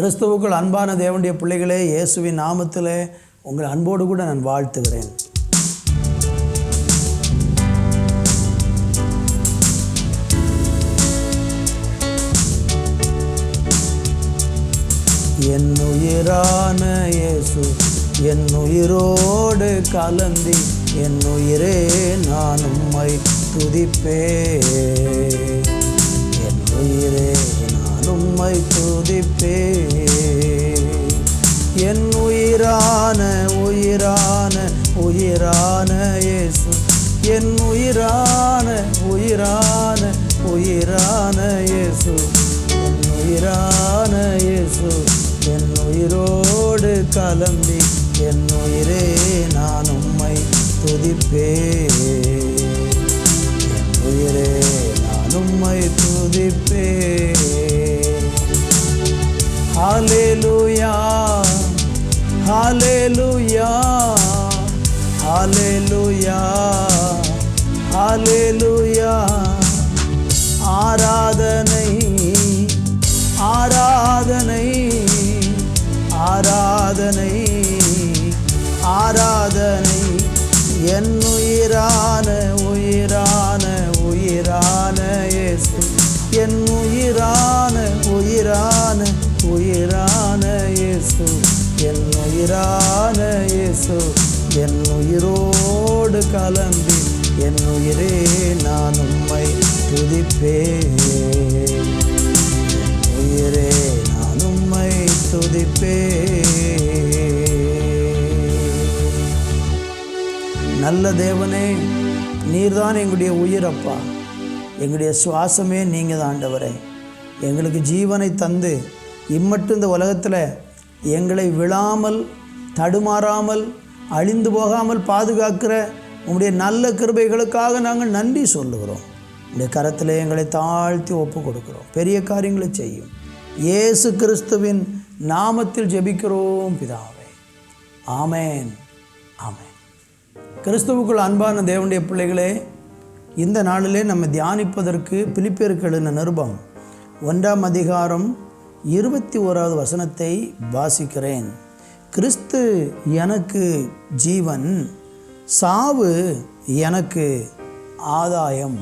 கிறிஸ்துவுக்குள் அன்பான தேவனுடைய பிள்ளைகளே இயேசுவின் நாமத்தில் உங்கள் அன்போடு கூட நான் வாழ்த்துகிறேன். என் உயிரான இயேசு என் உயிரோடு கலந்தி என் உயிரே நான் உம்மை துதிப்பே என் உயிரே உம்மை துதிப்பே என் உயிரான உயிரான உயிரான இயேசு. என் உயிரான உயிரான உயிரான இயேசு. என் உயிரான இயேசு என் உயிரோடு கலந்தி என் உயிரே நான் உம்மை துதிப்பே என் உயிரான இயேசு என் உயிரோடு கலந்து என் உயிரே நான் உம்மை துதிப்பேன். உயிரே நான் உம்மை துதிப்பேன். நல்ல தேவனே நீர்தான் எங்களுடைய உயிரப்பா எங்களுடைய சுவாசமே நீங்கள் தான் ஆண்டவரே. எங்களுக்கு ஜீவனை தந்து இம்மட்டும் இந்த உலகத்தில் எங்களை விழாமல் தடுமாறாமல் அழிந்து போகாமல் பாதுகாக்கிற உங்களுடைய நல்ல கிருபைகளுக்காக நாங்கள் நன்றி சொல்லுகிறோம். உடைய கரத்தில் எங்களை தாழ்த்தி ஒப்பு கொடுக்குறோம் பெரிய காரியங்களை செய்யும். இயேசு கிறிஸ்துவின் நாமத்தில் ஜெபிக்கிறோம் பிதாவே. ஆமேன். ஆமேன். கிறிஸ்துவுக்குள் அன்பான தேவனுடைய பிள்ளைகளே இந்த நாளிலே நம்ம தியானிப்பதற்கு பிலிப்பியருக்கு எழுதின நிருபம் ஒன்றாம் அதிகாரம் இருபத்தி ஓராவது வசனத்தை வாசிக்கிறேன். கிறிஸ்து எனக்கு ஜீவன் சாவு எனக்கு ஆதாயம்.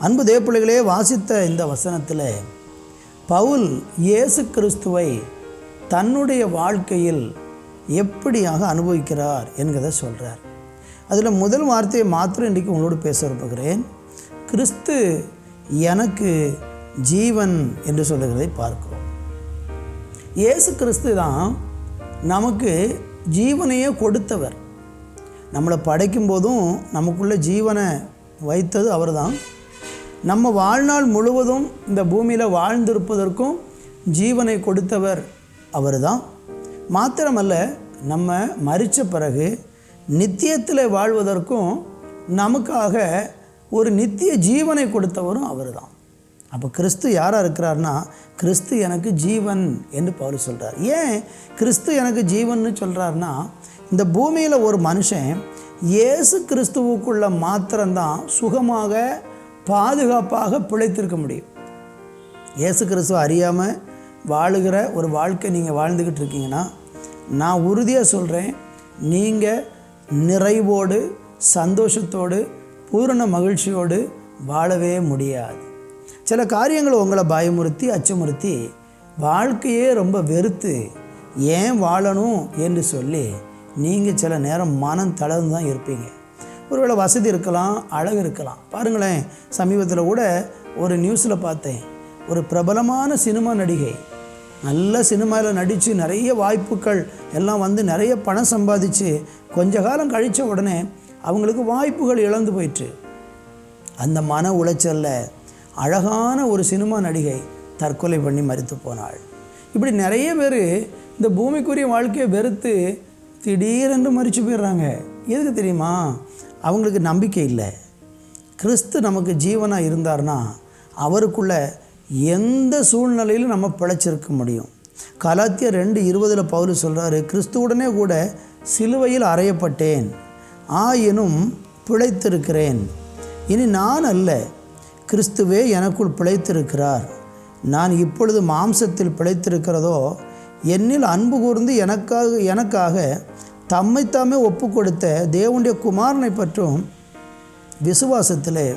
அன்பு தேவப்பிள்ளைகளே வாசித்த இந்த வசனத்தில் பவுல் இயேசு கிறிஸ்துவை தன்னுடைய வாழ்க்கையில் எப்படியாக அனுபவிக்கிறார்? என்கிறத சொல்கிறார் அதில் முதல் வார்த்தையை மாத்திரம் இன்றைக்கு உங்களோடு பேச விரும்புகிறேன். கிறிஸ்து எனக்கு ஜீவன் என்று சொல்லுகிறதை பார்க்கும் இயேசு கிறிஸ்து தான் நமக்கு ஜீவனையே கொடுத்தவர். நம்மளை படைக்கும் போதும் நமக்குள்ளே ஜீவனை வைத்தது அவர்தான் நம்ம வாழ்நாள் முழுவதும் இந்த பூமியில் வாழ்ந்திருப்பதற்கும் ஜீவனை கொடுத்தவர் அவர் தான். மாத்திரமல்ல நம்ம மறித்த பிறகு நித்தியத்தில் வாழ்வதற்கும் நமக்காக ஒரு நித்திய ஜீவனை கொடுத்தவரும் அவர்தான் அப்போ கிறிஸ்து யாராக இருக்கிறார்னா கிறிஸ்து எனக்கு ஜீவன் என்று பவுல் சொல்கிறார் ஏன் கிறிஸ்து எனக்கு ஜீவன்னு சொல்கிறாருன்னா இந்த பூமியில் ஒரு மனுஷன் இயேசு கிறிஸ்துவுக்குள்ள மாத்திரம்தான் சுகமாக பாதுகாப்பாக பிழைத்திருக்க முடியும். இயேசு கிறிஸ்துவ அறியாமல் வாழுகிற ஒரு வாழ்க்கை நீங்கள் வாழ்ந்துக்கிட்டு இருக்கீங்கன்னா நான் உறுதியாக சொல்கிறேன் நீங்கள் நிறைவோடு சந்தோஷத்தோடு பூரண மகிழ்ச்சியோடு வாழவே முடியாது. சில காரியங்கள் உங்களை பயமுறுத்தி அச்சமுறுத்தி வாழ்க்கையே ரொம்ப வெறுத்து ஏன் வாழணும் என்று சொல்லி நீங்கள் சில நேரம் மனம் தளர்ந்து தான் இருப்பீங்க. ஒருவேளை வசதி இருக்கலாம் அழகு இருக்கலாம். பாருங்களேன் சமீபத்தில் கூட ஒரு நியூஸில் பார்த்தேன். ஒரு பிரபலமான சினிமா நடிகை நல்ல சினிமாவில் நடித்து நிறைய வாய்ப்புகள் எல்லாம் வந்து நிறைய பணம் சம்பாதிச்சு கொஞ்ச காலம் கழித்த உடனே அவங்களுக்கு வாய்ப்புகள் இழந்து போயிட்டு அந்த மன உளைச்சலில் அழகான ஒரு சினிமா நடிகை தற்கொலை பண்ணி மறித்து போனாள். இப்படி நிறைய பேர் இந்த பூமிக்குரிய வாழ்க்கையை வெறுத்து திடீரென்று மறித்து போயிடுறாங்க. எதுக்கு தெரியுமா? அவங்களுக்கு நம்பிக்கை இல்லை. கிறிஸ்து நமக்கு ஜீவனாக இருந்தார்னா அவருக்குள்ள எந்த சூழ்நிலையிலும் நம்ம பிழைச்சிருக்க முடியும். கலாத்திய ரெண்டு இருபதில் பவுல் சொல்கிறாரு கிறிஸ்துவுடனே கூட சிலுவையில் அறையப்பட்டேன். ஆயினும் பிழைத்திருக்கிறேன். இனி நான் அல்ல. கிறிஸ்துவே எனக்குள் பிழைத்திருக்கிறார். நான் இப்பொழுது மாம்சத்தில் பிழைத்திருக்கிறதோ என்னில் அன்பு கூர்ந்து எனக்காக எனக்காக தம்மைத்தாமே ஒப்பு கொடுத்த தேவனுடைய குமாரனை பற்றும் விசுவாசத்தில்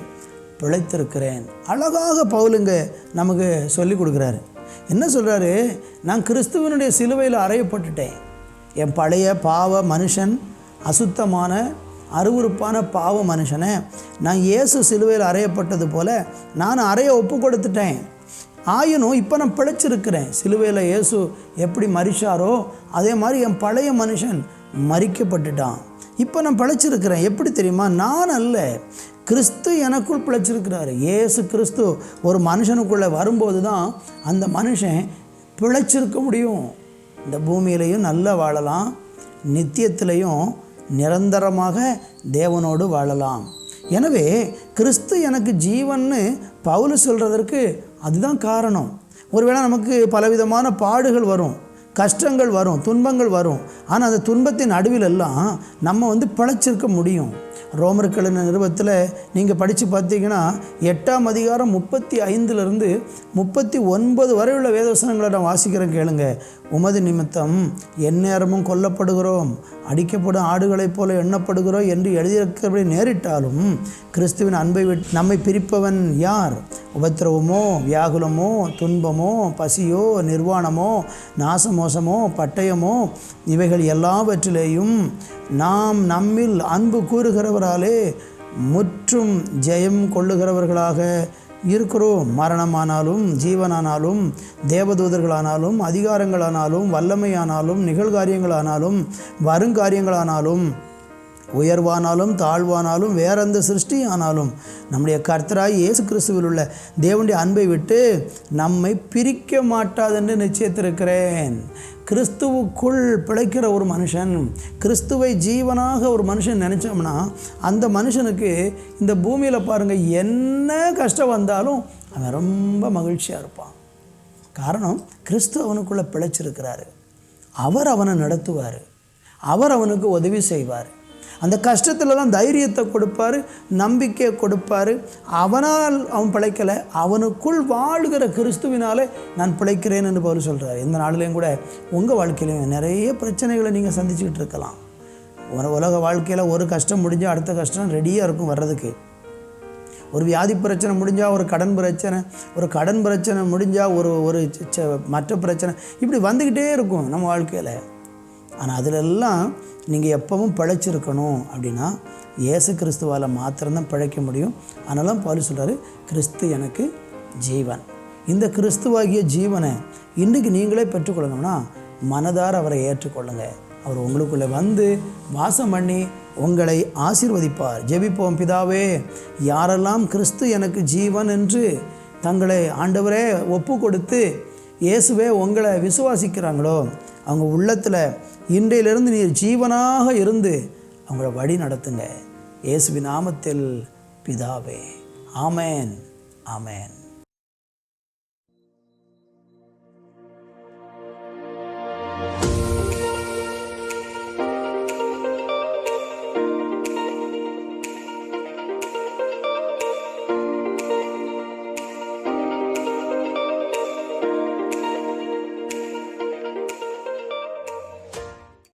பிழைத்திருக்கிறேன். அழகாக பவுலுங்க நமக்கு சொல்லி கொடுக்குறாரு. என்ன சொல்கிறாரு நான் கிறிஸ்துவனுடைய சிலுவையில் அறையப்பட்டுட்டேன். என் பழைய பாவ மனுஷன் அசுத்தமான அருவருப்பான பாவ மனுஷனை நான் இயேசு சிலுவையில் அறையப்பட்டது போல் நான் அறைய ஒப்பு கொடுத்துட்டேன். ஆயினும் இப்போ நான் பிழைச்சிருக்கிறேன். சிலுவையில் இயேசு எப்படி மறிச்சாரோ அதே மாதிரி என் பழைய மனுஷன் மறிக்கப்பட்டுட்டான் இப்போ நான் பிழைச்சிருக்கிறேன். எப்படி தெரியுமா? நான் அல்ல. கிறிஸ்து எனக்குள் பிழைச்சிருக்கிறாரு. ஏசு கிறிஸ்து ஒரு மனுஷனுக்குள்ளே வரும்போது தான் அந்த மனுஷன் பிழைச்சிருக்க முடியும். இந்த பூமியிலையும் நல்லா வாழலாம். நித்தியத்திலையும் நிரந்தரமாக தேவனோடு வாழலாம். எனவே கிறிஸ்து எனக்கு ஜீவன்னு பவுல் சொல்கிறதற்கு அதுதான் காரணம். ஒருவேளை நமக்கு பலவிதமான பாடுகள் வரும் கஷ்டங்கள் வரும் துன்பங்கள் வரும். ஆனால் அந்த துன்பத்தின் நடுவிலெல்லாம் நம்ம வந்து பிழைச்சிருக்க முடியும். ரோமர்கள் நிறுவத்தில் நீங்கள் படித்து பார்த்தீங்கன்னா எட்டாம் அதிகாரம் முப்பத்தி ஐந்துலேருந்து முப்பத்தி ஒன்பது வரை உள்ள வேதவசனங்களை நான் வாசிக்கிறேன் கேளுங்க. உமது நிமித்தம் எந்நேரமும் கொல்லப்படுகிறோம். அடிக்கப்படும் ஆடுகளைப் போல எண்ணப்படுகிறோம் என்று எழுதியிருக்கிறபடி நேரிட்டாலும் கிறிஸ்துவின் அன்பை விட்டு நம்மை பிரிப்பவன் யார்? உபத்திரவமோ வியாகுலமோ துன்பமோ பசியோ நிர்வாணமோ நாசமோசமோ பட்டயமோ இவைகள் எல்லாவற்றிலேயும் நாம் நம்மில் அன்பு கூறுகிறவராலே முற்றும் ஜெயம் கொள்ளுகிறவர்களாக இருக்கிறோம். மரணமானாலும் ஜீவனானாலும் தேவதூதர்களானாலும் அதிகாரங்களானாலும் வல்லமையானாலும் நிகழ்காரியங்களானாலும் வருங்காரியங்களானாலும் உயர்வானாலும் தாழ்வானாலும் வேறெந்த சிருஷ்டியானாலும் நம்முடைய கர்த்தராய் இயேசு கிறிஸ்துவில் உள்ள தேவனுடைய அன்பை விட்டு நம்மை பிரிக்க மாட்டாதென்று நிச்சயத்திருக்கிறேன். கிறிஸ்துவுக்குள் பிழைக்கிற ஒரு மனுஷன் கிறிஸ்துவை ஜீவனாக ஒரு மனுஷன் நினச்சோம்னா அந்த மனுஷனுக்கு இந்த பூமியில் பாருங்கள் என்ன கஷ்டம் வந்தாலும் அவன் ரொம்ப மகிழ்ச்சியாக இருப்பான். காரணம் கிறிஸ்து அவனுக்குள்ளே பிழைச்சிருக்கிறாரு. அவர் அவனை நடத்துவார். அவர் அவனுக்கு உதவி செய்வார். அந்த கஷ்டத்துலலாம் தைரியத்தை கொடுப்பாரு நம்பிக்கையை கொடுப்பாரு. அவனால் அவன் பிழைக்கலை அவனுக்குள் வாழுகிற கிறிஸ்துவினாலே நான் பிழைக்கிறேன் என்று பவுல் சொல்கிறார் இந்த நாளிலையும் கூட உங்கள் வாழ்க்கையிலையும் நிறைய பிரச்சனைகளை நீங்கள் சந்திச்சுக்கிட்டு இருக்கலாம். ஒரு உலக வாழ்க்கையில் ஒரு கஷ்டம் முடிஞ்சால் அடுத்த கஷ்டம் ரெடியாக இருக்கும் வர்றதுக்கு. ஒரு வியாதி பிரச்சனை முடிஞ்சால் ஒரு கடன் பிரச்சனை ஒரு கடன் பிரச்சனை முடிஞ்சால் ஒரு ஒரு மற்ற பிரச்சனை. இப்படி வந்துக்கிட்டே இருக்கும் நம்ம வாழ்க்கையில். ஆனால் அதிலெல்லாம் நீங்கள் எப்பவும் பிழைச்சிருக்கணும் அப்படின்னா இயேசு கிறிஸ்துவால் மாத்திரம்தான் பிழைக்க முடியும். அதனால பால் சொல்கிறாரு கிறிஸ்து எனக்கு ஜீவன். இந்த கிறிஸ்துவாகிய ஜீவனை இன்றைக்கு நீங்களே பெற்றுக்கொள்ளணும்னா மனதார அவரை ஏற்றுக்கொள்ளுங்க. அவர் உங்களுக்குள்ளே வந்து வாசம் பண்ணி உங்களை ஆசீர்வதிப்பார். ஜெபிப்போம் பிதாவே யாரெல்லாம் கிறிஸ்து எனக்கு ஜீவன் என்று தங்களை ஆண்டவரே ஒப்பு கொடுத்து இயேசுவே உங்களை விசுவாசிக்கிறாங்களோ அவங்க உள்ளத்தில் இன்றையிலிருந்து நீர் ஜீவனாக இருந்து அவங்கள வழி நடத்துங்க. இயேசுவின் நாமத்தில் பிதாவே. ஆமேன். ஆமேன்.